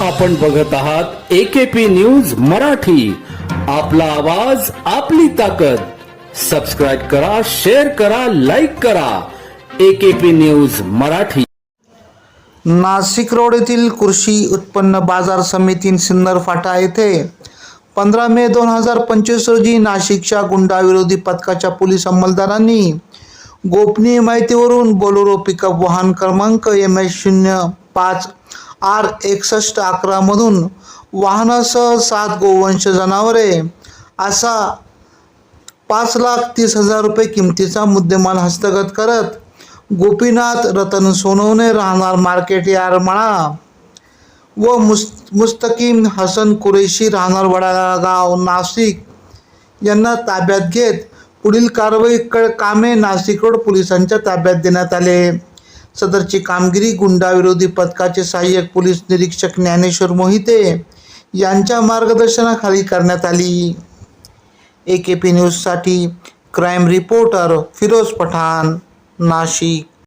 आपण बघत आहात एकेपी न्यूज मराठी. आपला आवाज आपली ताकद. सबस्क्राईब करा शेअर करा लाईक करा. AKP news Marathi. Nashik road येथील कृषी उत्पन्न बाजार समिती सिन्नर फाटा येथे पंधरा मे दोन हजार पंचवीस रोजी नाशिकच्या गुंडाविरोधी पथकाच्या पोलीस अंमलदारांनी गोपनीय माहितीवरून बोलोरो पिकअप वाहन क्रमांक एम एस शून्य पाच. आर एकसष्ट अकरामधून वाहनासह सात गोवंश जनावरे. असा पाच लाख तीस हजार रुपये किमतीचा मुद्देमाल हस्तगत करत गोपीनाथ रतन सोनवणे राहणार मार्केट यार मळा व मुस मुस्तकीम हसन कुरेशी राहणार वडागाव नाशिक. यांना ताब्यात घेत पुढील कारवाई कामे नाशिक रोड पोलिसांच्या ताब्यात देण्यात आले. सदरची कामगिरी गुंडाविरोधी पथकाचे सहाय्यक पोलीस निरीक्षक ज्ञानेश्वर मोहिते यांच्या मार्गदर्शनाखाली करण्यात आली. ए के पी न्यूजसाठी क्राईम रिपोर्टर फिरोज पठाण नाशिक.